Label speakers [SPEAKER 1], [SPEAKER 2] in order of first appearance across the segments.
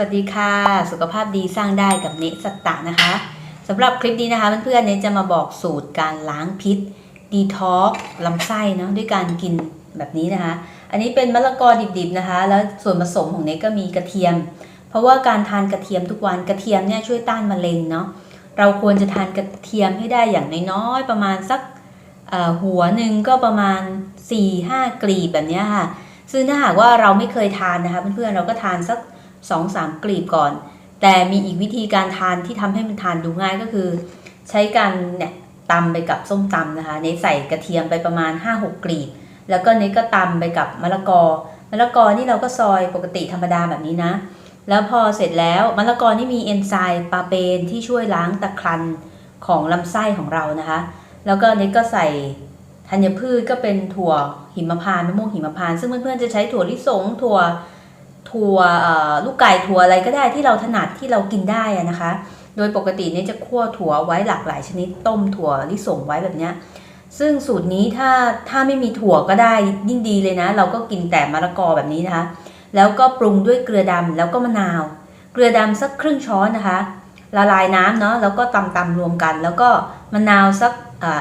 [SPEAKER 1] วัสดีค่ะ สุขภาพดีสร้างได้กับเนสตตะนะคะสำหรับคลิปนี้นะคะเพื่อนๆเนจะมาบอกสูตรการล้างพิษดีท็อกลำไส้เนาะด้วยการกินแบบนี้นะคะ อันนี้เป็นมะละกอดิบๆนะคะ แล้วส่วนผสมของเนก็มีกระเทียม เพราะว่าการทานกระเทียมทุกวันกระเทียมเนี่ยช่วยต้านมะเร็งเนาะเราควรจะทานกระเทียมให้ได้อย่างน้อยๆประมาณสักหัวหนึ่งก็ประมาณ 4-5 กลีบแบบนี้ค่ะซึ่งถ้าหากว่าเราไม่เคยทานนะคะเพื่อนๆเราก็ทานสัก สองสามกลีบก่อน แต่มีอีกวิธีการทานที่ทำให้มันทานดูง่ายก็คือ ใช้การเนี่ยตำไปกับส้มตำนะคะเนใส่กระเทียมไปประมาณ 5-6 กลีบ แล้วก็เนก็ตำไปกับมะละกอมะละกอนี่เราก็ซอยปกติธรรมดาแบบนี้นะ แล้วพอเสร็จแล้วมะละกอนี่มีเอนไซม์ปาเปนที่ช่วยล้างตะครันของลำไส้ของเรานะคะ แล้วก็เนก็ใส่ธัญพืชก็เป็นถั่วหิมพานต์มะม่วงหิมพานต์ซึ่งเพื่อนๆจะใช้ถั่วลิสงถั่ว ถั่วลูกไก่ถั่วอะไรก็ได้ที่เราถนัดที่เรากินได้นะคะ โดยปกติเนี่ยจะคั่วถั่วไว้หลากหลายชนิดต้มถั่วลิสงไว้แบบเนี้ยซึ่งสูตรนี้ถ้าถ้าไม่มีถั่วก็ได้ยิ่งดีเลยนะ เราก็กินแต่มะละกอแบบนี้นะคะ แล้วก็ปรุงด้วยเกลือดำแล้วก็มะนาว เกลือดำสักครึ่งช้อนนะคะ ละลายน้ำเนาะแล้วก็ตำตำรวมกัน แล้วก็มะนาวสัก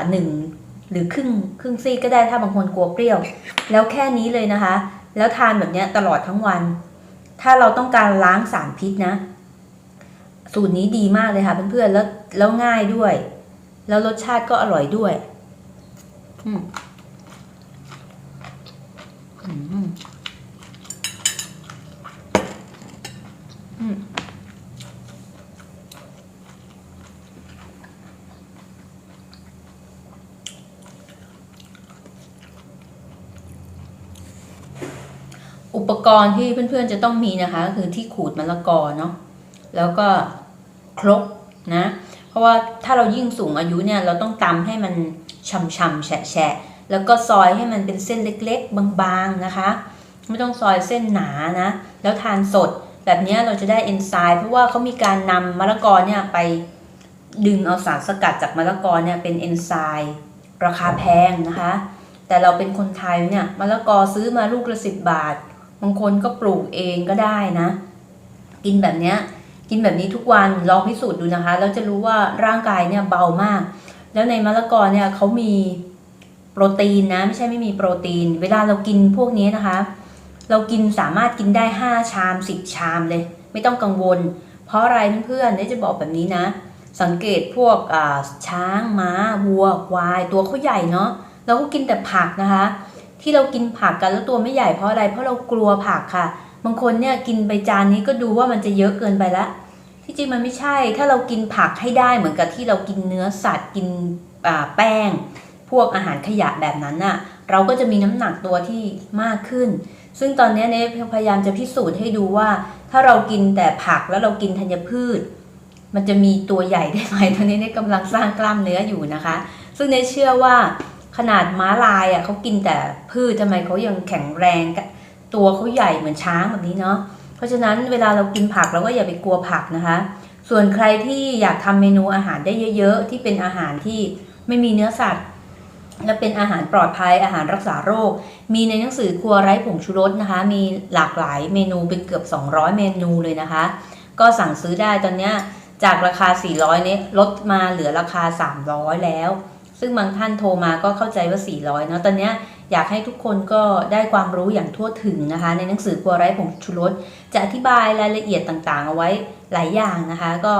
[SPEAKER 1] หนึ่งหรือครึ่งครึ่งซีกก็ได้ถ้าบางคนกลัวเปรี้ยว แล้วแค่นี้เลยนะคะ แล้วทานแบบเนี้ยตลอดทั้งวัน ถ้าเราต้องการล้างสารพิษนะ สูตรนี้ดีมากเลยค่ะเพื่อนๆแล้วแล้วง่ายด้วย แล้วรสชาติก็อร่อยด้วยอืม อุปกรณ์ที่เพื่อนๆจะต้องมีนะคะก็คือที่ขูดมะละกอเนาะแล้วก็ครกนะ เพราะว่าถ้าเรายิ่งสูงอายุเนี่ยเราต้องตำให้มันช่ำๆแฉะๆแล้วก็ซอยให้มันเป็นเส้นเล็กๆ บางๆนะคะ ไม่ต้องซอยเส้นหนานะ แล้วทานสดแบบนี้เราจะได้เอนไซม์เพราะว่าเขามีการนำมะละกอเนี่ยไปดึงเอาสารสกัดจากมะละกอเนี่ยเป็นเอนไซม์ราคาแพงนะคะ แต่เราเป็นคนไทยเนี่ยมะละกอซื้อมาลูกละสิบบาท บางคนก็ปลูกเองก็ได้นะ กินแบบเนี้ยกินแบบนี้ทุกวันลองพิสูจน์ดูนะคะแล้วจะรู้ว่าร่างกายเนี่ยเบามาก แล้วในมะละกอเนี่ยเขามีโปรตีนนะ ไม่ใช่ไม่มีโปรตีน เวลาเรากินพวกนี้นะคะ เรากินสามารถกินได้ 5 ชาม 10 ชามเลย ไม่ต้องกังวล เพราะอะไรเพื่อนๆเนี่ยจะบอกแบบนี้นะ สังเกตพวกช้างม้าวัวควายตัวเขาใหญ่เนาะเราก็กินแต่ผักนะคะ ที่เรากินผักกันแล้วตัวไม่ใหญ่เพราะอะไร เพราะเรากลัวผักค่ะ บางคนเนี่ยกินไปจานนี้ก็ดูว่ามันจะเยอะเกินไปละที่จริงมันไม่ใช่ ถ้าเรากินผักให้ได้เหมือนกับที่เรากินเนื้อสัตว์กินแป้ง พวกอาหารขยะแบบนั้นน่ะ เราก็จะมีน้ำหนักตัวที่มากขึ้น ซึ่งตอนนี้เนี่ยพยายามจะพิสูจน์ให้ดูว่า ถ้าเรากินแต่ผักแล้วเรากินธัญพืช มันจะมีตัวใหญ่ได้ไหมตอนนี้เนี่ยกำลังสร้างกล้ามเนื้ออยู่นะคะ ซึ่งเน่เชื่อว่า ขนาดม้าลายอะเขากินแต่พืชทำไมเขายังแข็งแรงตัวเขาใหญ่เหมือนช้างแบบนี้เนาะเพราะฉะนั้นเวลาเรากินผักเราก็อย่าไปกลัวผักนะคะ ส่วนใครที่อยากทำเมนูอาหารได้เยอะ ๆ ที่เป็นอาหารที่ไม่มีเนื้อสัตว์ และเป็นอาหารปลอดภัยอาหารรักษาโรค มีในหนังสือครัวไร้ผงชูรสนะคะ มีหลากหลายเมนูเป็นเกือบ 200 เมนูเลยนะคะ ก็สั่งซื้อได้ตอนเนี้ยจากราคา 400เนี่ยลดมาเหลือราคา 300 แล้ว ซึ่งบางท่านโทรมาก็เข้าใจว่า 400เนาะตอนนี้อยากให้ทุกคนก็ได้ความรู้อย่างทั่วถึงนะคะ ในหนังสือครัวไร้ผงชูรสจะอธิบายรายละเอียดต่างๆ เอาไว้หลายอย่างนะคะ ก็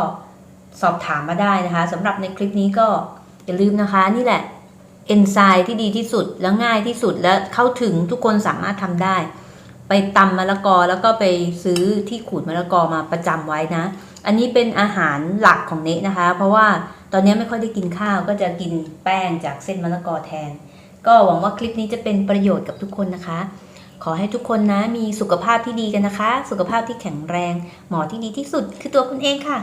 [SPEAKER 1] สอบถามมาได้นะคะสำหรับในคลิปนี้ก็อย่าลืมนะคะนี่แหละเอนไซม์ที่ดีที่สุดแล้วง่ายที่สุดและเข้าถึงทุกคนสามารถทำได้ ไปตำมะละกอแล้วก็ไปซื้อที่ขูดมะละกอมาประจำไว้นะ อันนี้เป็นอาหารหลักของเนะนะคะ เพราะว่า ตอนนี้ไม่ค่อยได้กินข้าวก็จะกินแป้งจากเส้นมะละกอแทน ก็หวังว่าคลิปนี้จะเป็นประโยชน์กับทุกคนนะคะ ขอให้ทุกคนนะมีสุขภาพที่ดีกันนะคะ สุขภาพที่แข็งแรง หมอที่ดีที่สุดคือตัวคุณเองค่ะ